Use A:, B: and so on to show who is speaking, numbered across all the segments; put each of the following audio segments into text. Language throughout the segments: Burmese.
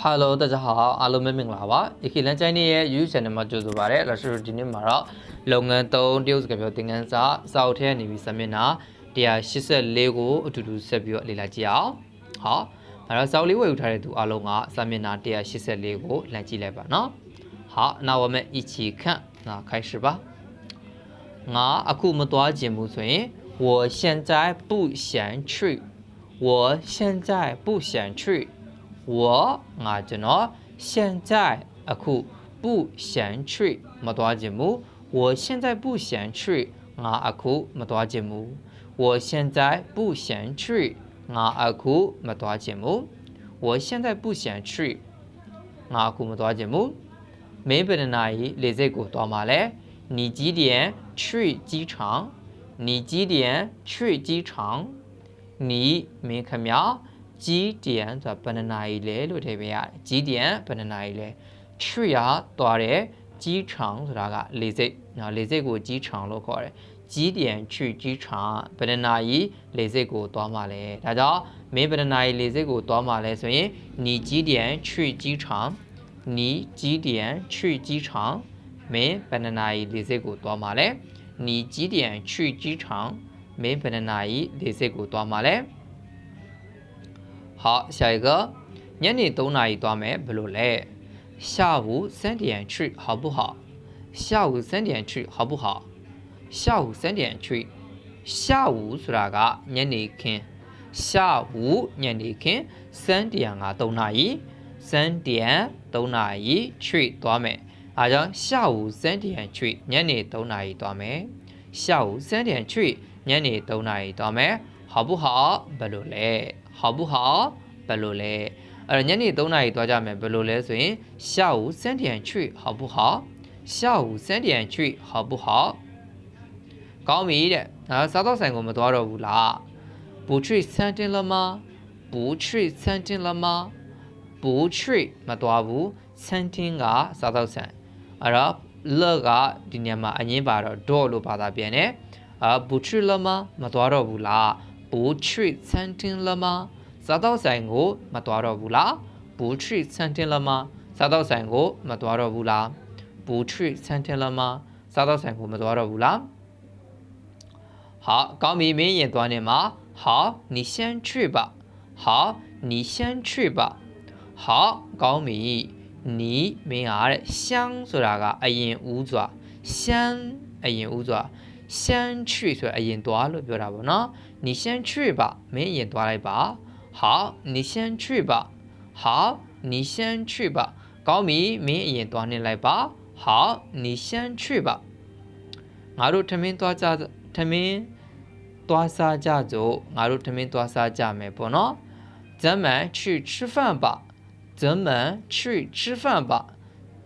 A: Hello 大家好အားလုံးပဲမင်္ဂလာပါဒီခေတ်လမ်းကျိုင်းနေရဲ့ YouTube channel မှာကြိုဆိုပါရစေလက်ရှိဒီနေ့မှာတော့လုပ်ငန်း3တရုတ်စကားပြောသင်ခန်းစာစာအုပ်ထဲကနေပြီးစာမျက်နှာ184ကိုအတူတူဆက်ပြီးတော့လေ့လာကြည့်အောင်ဟောအဲ့တော့စာအုပ်လေးဝယ်ယူထားတဲ့သူအားလုံးကစာမျက်နှာ184ကိုလမ်းကြည့်လိုက်ပါနော်好那我们一起看那开始吧ငါအခုမသွားခြင်းဘူးဆိုရင်我现在不想去我现在不想去 我ငါကျွန်တော်现在အခု不想去မသွားခြင်းဘူး我现在不想去ငါအခုမသွားခြင်းဘူး我现在不想去ငါအခုမသွားခြင်းဘူး我现在不想去ငါအခုမသွားခြင်းဘူးမင်းဘယ်နှစ်နာရီလေစိတ်ကိုသွားမှာလဲ你几点去机场你几点去机场你မင်းခမ GDN ဆိုတာဘဏ္ဍနာရီလဲလို့ထည့်ပေးရတယ် GDN ဘဏ္ဍနာရီလဲထရီယာသွားတယ်ကြီးချောင်ဆိုတာကလေစိတ်နော်လေစိတ်ကိုကြီးချောင်လို့ခေါ်တယ်ကြီးတန်ချွေကြီးချောင်ဗဒနာကြီးလေစိတ်ကိုသွားမှလဲဒါကြောင့်မင်းဗဒနာကြီးလေစိတ်ကိုသွားမှလဲဆိုရင်နီကြီးတန်ချွေကြီးချောင်နီကြီးတန်ချွေကြီးချောင်မင်းဗဒနာကြီးလေစိတ်ကိုသွားမှလဲနီကြီးတန်ချွေကြီးချောင်မင်းဗဒနာကြီးလေစိတ်ကိုသွားမှလဲ 好下一个ညနေ3နာရီသွားမယ်ဘယ်လိုလဲ下午3点去好不好下午3点去好不好下午3点去下午ဆိုတာကညနေခင်း下午ညနေခင်း3点က3နာရီ3点3နာရီ去သွားမယ်အားကြောင့်下午3点去ညနေ3နာရီသွားမယ်下午3点去ညနေ3နာရီသွားမယ်好不好ဘယ်လိုလဲ 好不好ဘယ်လိုလဲအဲ့တော့ညနေ3နာရီသွားကြမယ်ဘယ်လိုလဲဆိုရင်下午3点去好不好下午3点去好不好ကောင်းပြီတဲ့ဒါစားတော့ဆိုင်ကိုမသွားတော့ဘူးလား不去餐厅了吗不去餐厅了吗不去မသွားဘူး餐厅ကစားတော့ဆိုင်အဲ့တော့လကဒီညမှာအငင်းပါတော့ dot လို့ဘာသာပြန်တယ်အာ不去了吗မသွားတော့ဘူးလား 不去餐厅了吗စားတော့ဆိုင်ကိုမသွားတော့ဘူးလား不去餐厅了吗စားတော့ဆိုင်ကိုမသွားတော့ဘူးလား不去餐厅了吗စားတော့ဆိုင်ကိုမသွားတော့ဘူးလား好ကောင်းပြီမင်းရင်သွားနေမှာ好你先去吧好你先去吧好ကောင်းပြီ你မင်းအားတဲ့香ဆိုတာကအရင်ဦးစွာ香အရင်ဦးစွာ 先去ဆိုအရင်သွားလို့ပြောတာပေါ့နော်你先去吧မင်းအရင်သွားလိုက်ပါ好你先去吧好你先去吧ကောင်းပြီမင်းအရင်သွားနေလိုက်ပါ好你先去吧ငါတို့ထမင်းသွားကြထမင်းသွားစားကြစို့ငါတို့ထမင်းသွားစားကြမယ်ပေါ့နော်咱们去吃饭吧咱们去吃饭吧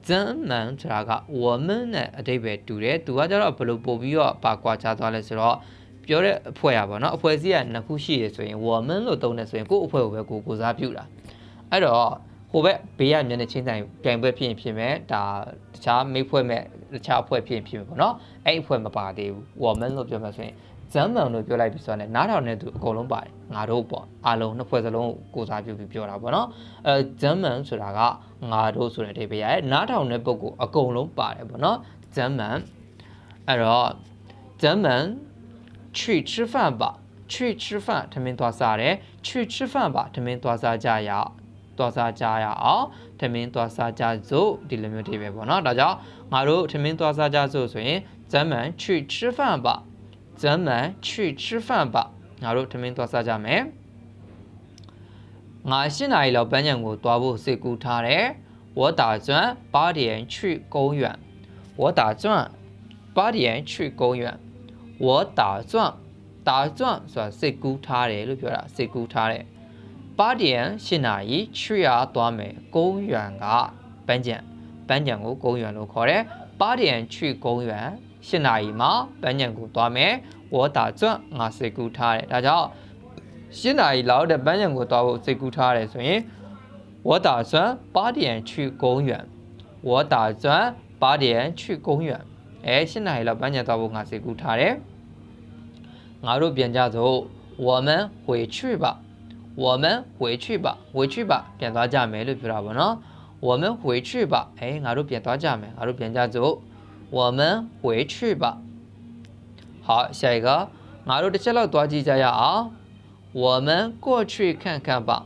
A: ဇန်နန်ဆိုတာက woman နဲ့အတိတ်ပဲတူတယ်သူကကျတော့ဘယ်လိုပို့ပြီးတော့ပါကွာခြားသွားလဲဆိုတော့ပြောတဲ့အဖွဲ့อ่ะဗောနော်အဖွဲ့စည်းอ่ะနှစ်ခုရှိရဆိုရင် woman လို့သုံးတယ်ဆိုရင်ကို့အဖွဲ့ကိုပဲကိုကိုစားပြုတာအဲ့တော့ဟိုဘက်ဘေးကမျက်နှာချင်းဆိုင်ပြိုင်ပွဲဖြစ်ရင်ဖြစ်မယ်ဒါတခြားမိဖွဲ့မဲ့တခြားအဖွဲ့ဖြစ်ရင်ဖြစ်မယ်ဗောနော်အဲ့အဖွဲ့မပါသေးဘူး woman လို့ပြောမှဆိုရင် ဇမ်မန်လို့ပြောလိုက်ပြီးဆိုတော့နားထောင်တဲ့သူအကုန်လုံးပါတယ်ငါတို့ပေါ့အားလုံးနှစ်ဖွဲ့စလုံးကိုစားပြုပြီးပြောတာပေါ့နော်အဲဇမ်မန်ဆိုတာကငါတို့ဆိုတဲ့အဓိပ္ပာယ်ရဲ့နားထောင်တဲ့ပုဂ္ဂိုလ်အကုန်လုံးပါတယ်ပေါ့နော်ဇမ်မန်အဲ့တော့ဇမ်မန်去吃饭吧去吃饭ထမင်းသွားစားတယ်去吃饭吧ထမင်းသွားစားကြရအောင်သွားစားကြရအောင်ထမင်းသွားစားကြစို့ဒီလိုမျိုးတွေပဲပေါ့နော်ဒါကြောင့်ငါတို့ထမင်းသွားစားကြစို့ဆိုရင်ဇမ်မန်去吃饭吧 咱们去吃饭吧ငါတို့ထမင်းသွားစားကြမယ်ငါ၈နာရီလောက်ပန်းညံကိုသွားဖို့စိတ်ကူးထားတယ်我打算八点去公园我打算八点去公园我打算打算ဆိုတာစိတ်ကူးထားတယ်လို့ပြောတာစိတ်ကူးထားတယ်八点၈နာရီ去ရသွားမယ်公园ကပန်းညံပန်းညံကို公园လို့ခေါ်တယ်八点去公园 ၈နာရီမှာပန်းညံကိုသွားမယ်ဝေါ်တာကျွတ်ငါစိတ်ကူးထားတယ်ဒါကြောင့်၈နာရီလောက်တဲ့ပန်းညံကိုသွားဖို့စိတ်ကူးထားတယ်ဆိုရင်我打算八点去公园我打算八点去公园အဲ၈နာရီလောက်ပန်းညံသွားဖို့ငါစိတ်ကူးထားတယ်ငါတို့ပြန်ကြစို့我们回去吧 我们回去吧回去吧ပြန်သွားကြမယ်လို့ပြောတာပေါ့နော်我们回去吧အဲငါတို့ပြန်သွားကြမယ်ငါတို့ပြန်ကြစို့ 我们回去吧好下一个ငါတို့တစ်ချက်လောက်သွားကြည့်ကြရအောင်我们过去看看吧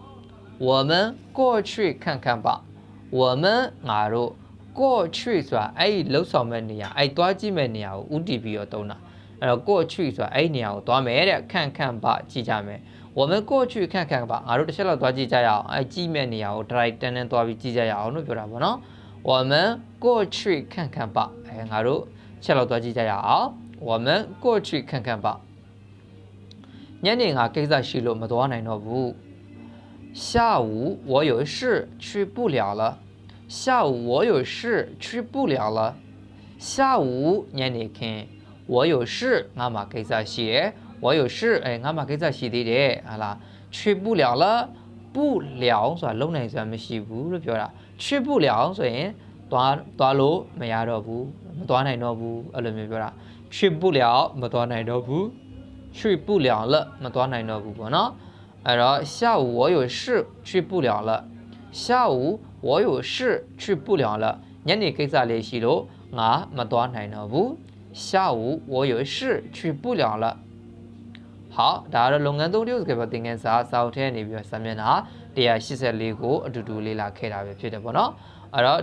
A: 我们过去看看吧我们ငါတို့过去ဆိုတာအဲ့ဒီလှုပ်ဆောင်မဲ့နေရာအဲ့သွားကြည့်မဲ့နေရာကိုဥတည်ပြီးတော့တုံးတာအဲ့တော့过去ဆိုတာအဲ့ဒီနေရာကိုသွားမယ်တဲ့看看吧ကြည့်ကြမယ်我们过去看看吧ငါတို့တစ်ချက်လောက်သွားကြည့်ကြရအောင်အဲ့ကြည့်မဲ့နေရာကို drive တန်းတန်းသွားပြီးကြည့်ကြရအောင်လို့ပြောတာပေါ့နော် 我们过去看看吧အဲငါတို့ချက်လောက်သွားကြည့်ကြရအောင်我们过去看看吧ညနေငါကိစ္စရှိလို့မသွားနိုင်တော့ဘူး下午我有事去不了了下午我有事去不了了下午ညနေခင်း我有事ငါမှာကိစ္စရှိတယ်我有事အဲငါမှာကိစ္စရှိသေးတယ်ဟာလား去不了了 不了ဆိုတာလုံနိုင်စွာမရှိဘူးလို့ပြောတာ去不了ဆိုရင်သွားသွားလို့မရတော့ဘူးမသွားနိုင်တော့ဘူးအဲ့လိုမျိုးပြောတာ去不了မသွားနိုင်တော့ဘူး去不了了မသွားနိုင်တော့ဘူးပေါ့နော်အဲ့တော့下午我有事去不了了下午我有事去不了了ညနေကိစ္စလေးရှိလို့ငါမသွားနိုင်တော့ဘူး下午我有事去不了了 好ဒါကတော့လုပ်ငန်းသုံးမျိုးစကားပြောသင်ခန်းစာစာအုပ်ထဲနေပြီးတော့စာမျက်နှာ184ကိုအတူတူလေ့လာခဲ့တာပဲဖြစ်တယ်ပေါ့နော်အဲ့တော့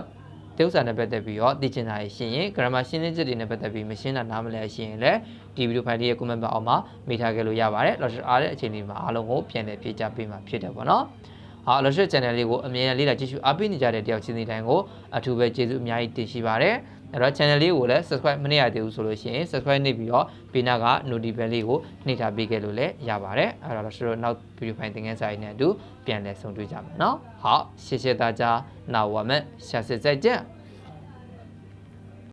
A: တိဥ္စာနဲ့ပတ်သက်ပြီးတော့သိချင်တာရှင်ရင် grammar ရှင်းလင်းချက်တွေနဲ့ပတ်သက်ပြီးမရှင်းတာနားမလည်ရှင်ရင်လည်းဒီဗီဒီယိုဖိုင်လေးရဲ့ comment box အောက်မှာမိထားခဲ့လို့ရပါတယ်လောအားတဲ့အချိန်လေးမှာအားလုံးကိုပြန်လည်ဖြည့်ချပေးမှာဖြစ်တယ်ပေါ့နော်ဟာလောရှစ် channel လေးကိုအမြဲတမ်းလေ့လာကြည့်ရှုအားပေးနေကြတဲ့တယောက်ချင်းစီတိုင်းကိုအထူးပဲကျေးဇူးအများကြီးတင်ရှိပါတယ် အဲ့တော့ channel လေးကိုလည်း subscribe မနေရသေးဘူးဆိုလို့ရှိရင် subscribe နှိပ်ပြီးတော့ပေးနာက notify bell လေးကိုနှိပ်ထားပေးခဲ့လို့လည်းရပါတယ်အဲ့တော့ကျွန်တော်နောက် video file သင်ခန်းစာရည်နဲ့အတူပြန်လည်ဆုံတွေ့ကြမယ်เนาะဟုတ်ရှေ့ရှေ့သားကြားနာဝမန်ရှာစစ်စက်ကြ